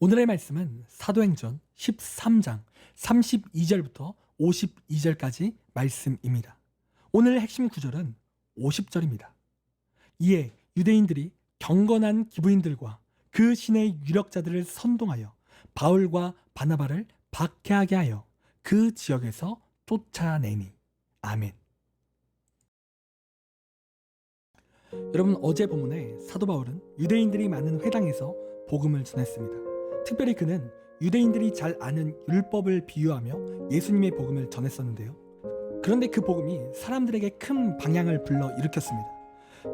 오늘의 말씀은 사도행전 13장 32절부터 52절까지 말씀입니다. 오늘 핵심 구절은 50절입니다. 이에 유대인들이 경건한 기부인들과 그 신의 유력자들을 선동하여 바울과 바나바를 박해하게 하여 그 지역에서 쫓아내니 아멘. 여러분 어제 본문에 사도 바울은 유대인들이 많은 회당에서 복음을 전했습니다. 특별히 그는 유대인들이 잘 아는 율법을 비유하며 예수님의 복음을 전했었는데요. 그런데 그 복음이 사람들에게 큰 방향을 불러 일으켰습니다.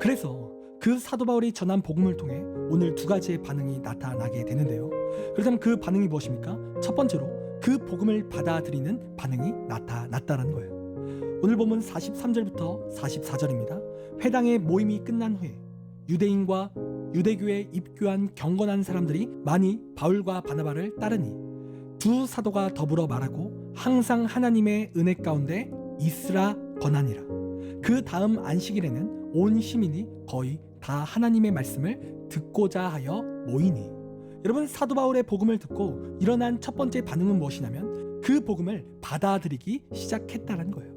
그래서 그 사도 바울이 전한 복음을 통해 오늘 두 가지의 반응이 나타나게 되는데요. 그렇다면 그 반응이 무엇입니까? 첫 번째로 그 복음을 받아들이는 반응이 나타났다라는 거예요. 오늘 보면 43절부터 44절입니다. 회당의 모임이 끝난 후에 유대인과 유대교에 입교한 경건한 사람들이 많이 바울과 바나바를 따르니 두 사도가 더불어 말하고 항상 하나님의 은혜 가운데 있으라 권하니라. 그 다음 안식일에는 온 시민이 거의 다 하나님의 말씀을 듣고자 하여 모이니 여러분 사도 바울의 복음을 듣고 일어난 첫 번째 반응은 무엇이냐면 그 복음을 받아들이기 시작했다는 거예요.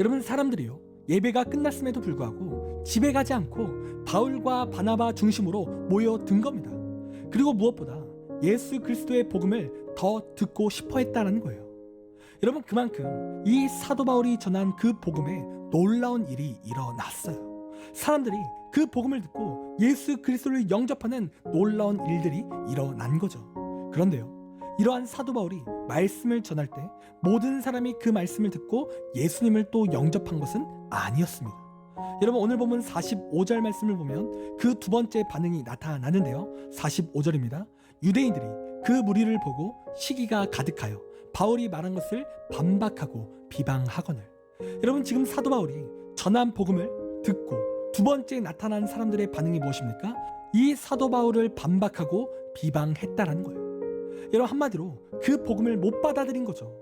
여러분 사람들이요 예배가 끝났음에도 불구하고 집에 가지 않고 바울과 바나바 중심으로 모여든 겁니다. 그리고 무엇보다 예수 그리스도의 복음을 더 듣고 싶어 했다는 거예요. 여러분 그만큼 이 사도 바울이 전한 그 복음에 놀라운 일이 일어났어요. 사람들이 그 복음을 듣고 예수 그리스도를 영접하는 놀라운 일들이 일어난 거죠. 그런데요. 이러한 사도 바울이 말씀을 전할 때 모든 사람이 그 말씀을 듣고 예수님을 또 영접한 것은 아니었습니다. 여러분 오늘 보면 45절 말씀을 보면 그 두 번째 반응이 나타나는데요. 45절입니다. 유대인들이 그 무리를 보고 시기가 가득하여 바울이 말한 것을 반박하고 비방하거늘. 여러분 지금 사도 바울이 전한 복음을 듣고 두 번째 나타난 사람들의 반응이 무엇입니까? 이 사도 바울을 반박하고 비방했다라는 거예요. 여러분 한마디로 그 복음을 못 받아들인 거죠.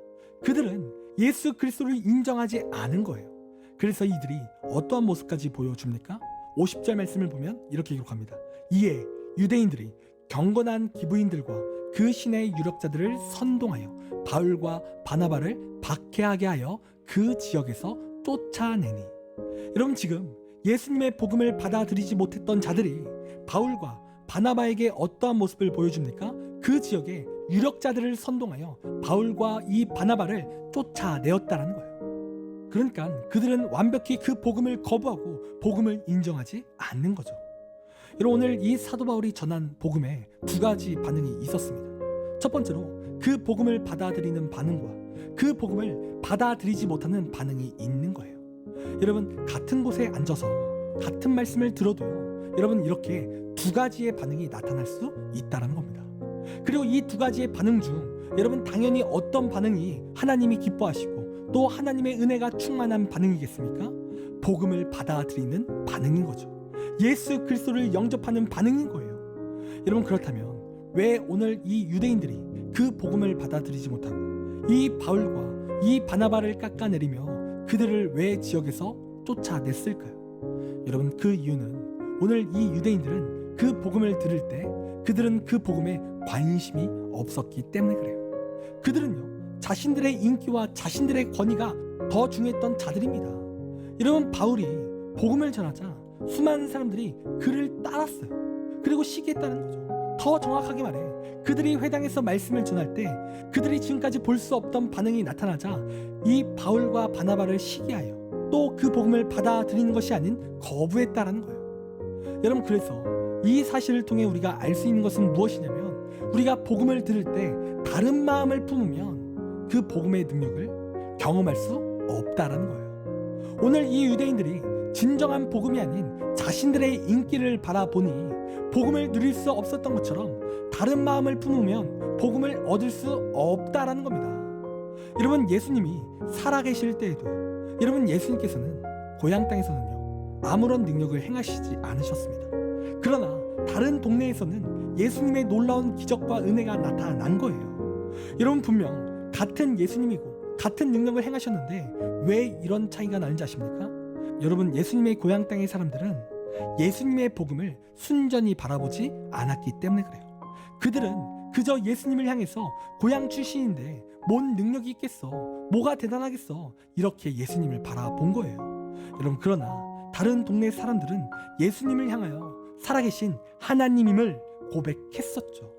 그들은 예수 그리스도를 인정하지 않은 거예요. 그래서 이들이 어떠한 모습까지 보여줍니까? 50절 말씀을 보면 이렇게 기록합니다. 이에 유대인들이 경건한 기부인들과 그 신의 유력자들을 선동하여 바울과 바나바를 박해하게 하여 그 지역에서 쫓아내니. 여러분 지금 예수님의 복음을 받아들이지 못했던 자들이 바울과 바나바에게 어떠한 모습을 보여줍니까? 그 지역에 유력자들을 선동하여 바울과 이 바나바를 쫓아내었다라는 거예요. 그러니까 그들은 완벽히 그 복음을 거부하고 복음을 인정하지 않는 거죠. 여러분 오늘 이 사도 바울이 전한 복음에 두 가지 반응이 있었습니다. 첫 번째로 그 복음을 받아들이는 반응과 그 복음을 받아들이지 못하는 반응이 있는 거예요. 여러분 같은 곳에 앉아서 같은 말씀을 들어도요. 여러분 이렇게 두 가지의 반응이 나타날 수 있다라는 겁니다. 그리고 이 두 가지의 반응 중 여러분 당연히 어떤 반응이 하나님이 기뻐하시고 또 하나님의 은혜가 충만한 반응이겠습니까? 복음을 받아들이는 반응인 거죠. 예수 그리스도를 영접하는 반응인 거예요. 여러분 그렇다면 왜 오늘 이 유대인들이 그 복음을 받아들이지 못하고 이 바울과 이 바나바를 깎아내리며 그들을 왜 지역에서 쫓아냈을까요? 여러분 그 이유는 오늘 이 유대인들은 그 복음을 들을 때 그들은 그 복음에 관심이 없었기 때문에 그래요. 그들은요 자신들의 인기와 자신들의 권위가 더 중요했던 자들입니다. 여러분 바울이 복음을 전하자 수많은 사람들이 그를 따랐어요. 그리고 시기했다는 거죠. 더 정확하게 말해 그들이 회당에서 말씀을 전할 때 그들이 지금까지 볼 수 없던 반응이 나타나자 이 바울과 바나바를 시기하여 또 그 복음을 받아들이는 것이 아닌 거부했다라는 거예요. 여러분 그래서 이 사실을 통해 우리가 알 수 있는 것은 무엇이냐면 우리가 복음을 들을 때 다른 마음을 품으면 그 복음의 능력을 경험할 수 없다라는 거예요. 오늘 이 유대인들이 진정한 복음이 아닌 자신들의 인기를 바라보니 복음을 누릴 수 없었던 것처럼 다른 마음을 품으면 복음을 얻을 수 없다라는 겁니다. 여러분 예수님이 살아계실 때에도 여러분 예수님께서는 고향 땅에서는요 아무런 능력을 행하시지 않으셨습니다. 그러나 다른 동네에서는 예수님의 놀라운 기적과 은혜가 나타난 거예요. 여러분 분명 같은 예수님이고 같은 능력을 행하셨는데 왜 이런 차이가 나는지 아십니까? 여러분 예수님의 고향 땅의 사람들은 예수님의 복음을 순전히 바라보지 않았기 때문에 그래요. 그들은 그저 예수님을 향해서 고향 출신인데 뭔 능력이 있겠어? 뭐가 대단하겠어? 이렇게 예수님을 바라본 거예요. 여러분 그러나 다른 동네 사람들은 예수님을 향하여 살아계신 하나님임을 고백했었죠.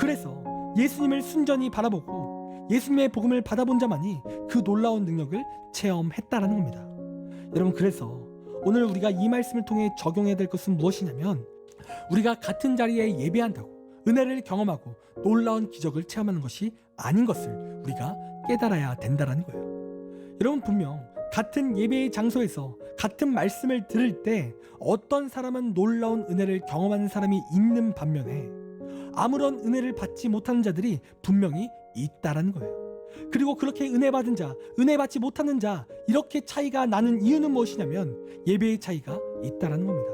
그래서 예수님을 순전히 바라보고 예수님의 복음을 받아본 자만이 그 놀라운 능력을 체험했다라는 겁니다. 여러분 그래서 오늘 우리가 이 말씀을 통해 적용해야 될 것은 무엇이냐면 우리가 같은 자리에 예배한다고 은혜를 경험하고 놀라운 기적을 체험하는 것이 아닌 것을 우리가 깨달아야 된다라는 거예요. 여러분 분명 같은 예배의 장소에서 같은 말씀을 들을 때 어떤 사람은 놀라운 은혜를 경험하는 사람이 있는 반면에 아무런 은혜를 받지 못하는 자들이 분명히 있다라는 거예요. 그리고 그렇게 은혜 받은 자, 은혜 받지 못하는 자 이렇게 차이가 나는 이유는 무엇이냐면 예배의 차이가 있다라는 겁니다.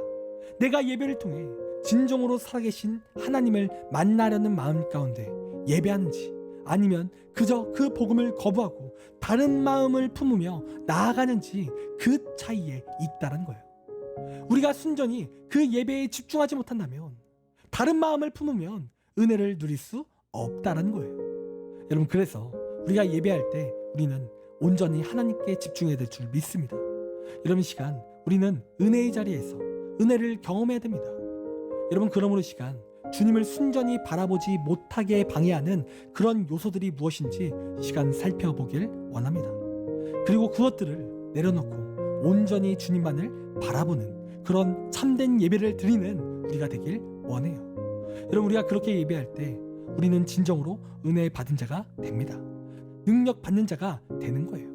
내가 예배를 통해 진정으로 살아계신 하나님을 만나려는 마음 가운데 예배하는지 아니면 그저 그 복음을 거부하고 다른 마음을 품으며 나아가는지 그 차이에 있다는 거예요. 우리가 순전히 그 예배에 집중하지 못한다면 다른 마음을 품으면 은혜를 누릴 수 없다는 거예요. 여러분 그래서 우리가 예배할 때 우리는 온전히 하나님께 집중해야 될 줄 믿습니다. 여러분 이 시간 우리는 은혜의 자리에서 은혜를 경험해야 됩니다. 여러분 그러므로 이 시간 주님을 순전히 바라보지 못하게 방해하는 그런 요소들이 무엇인지 이 시간 살펴보길 원합니다. 그리고 그것들을 내려놓고 온전히 주님만을 바라보는 그런 참된 예배를 드리는 우리가 되길 원해요. 여러분 우리가 그렇게 예배할 때 우리는 진정으로 은혜 받은 자가 됩니다. 능력 받는 자가 되는 거예요.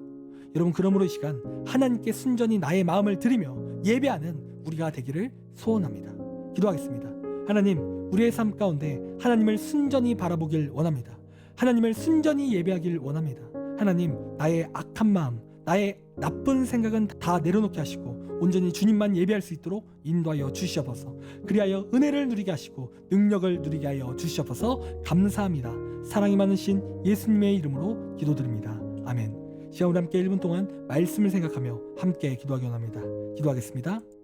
여러분 그러므로 이 시간 하나님께 순전히 나의 마음을 드리며 예배하는 우리가 되기를 소원합니다. 기도하겠습니다. 하나님, 우리의 삶 가운데 하나님을 순전히 바라보길 원합니다. 하나님을 순전히 예배하길 원합니다. 하나님, 나의 악한 마음, 나의 나쁜 생각은 다 내려놓게 하시고 온전히 주님만 예배할 수 있도록 인도하여 주시옵소서. 그리하여 은혜를 누리게 하시고 능력을 누리게 하여 주시옵소서. 감사합니다. 사랑이 많으신 예수님의 이름으로 기도드립니다. 아멘. 시간 우리 함께 1분 동안 말씀을 생각하며 함께 기도하기 원합니다. 기도하겠습니다.